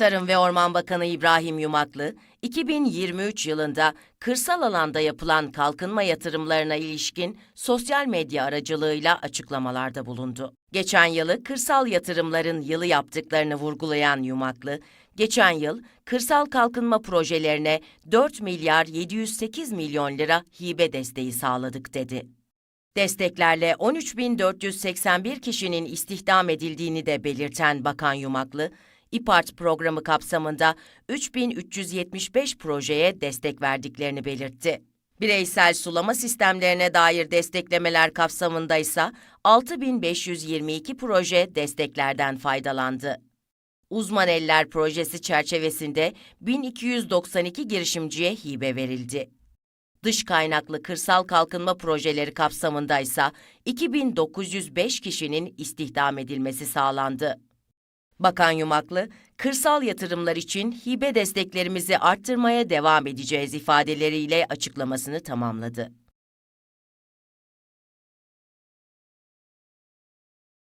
Tarım ve Orman Bakanı İbrahim Yumaklı, 2023 yılında kırsal alanda yapılan kalkınma yatırımlarına ilişkin sosyal medya aracılığıyla açıklamalarda bulundu. Geçen yılı kırsal yatırımların yılı yaptıklarını vurgulayan Yumaklı, geçen yıl kırsal kalkınma projelerine 4 milyar 708 milyon lira hibe desteği sağladık dedi. Desteklerle 13.481 kişinin istihdam edildiğini de belirten Bakan Yumaklı, İPART programı kapsamında 3375 projeye destek verdiklerini belirtti. Bireysel sulama sistemlerine dair desteklemeler kapsamında ise 6522 proje desteklerden faydalandı. Uzman Eller projesi çerçevesinde 1292 girişimciye hibe verildi. Dış kaynaklı kırsal kalkınma projeleri kapsamında ise 2905 kişinin istihdam edilmesi sağlandı. Bakan Yumaklı, kırsal yatırımlar için hibe desteklerimizi arttırmaya devam edeceğiz ifadeleriyle açıklamasını tamamladı.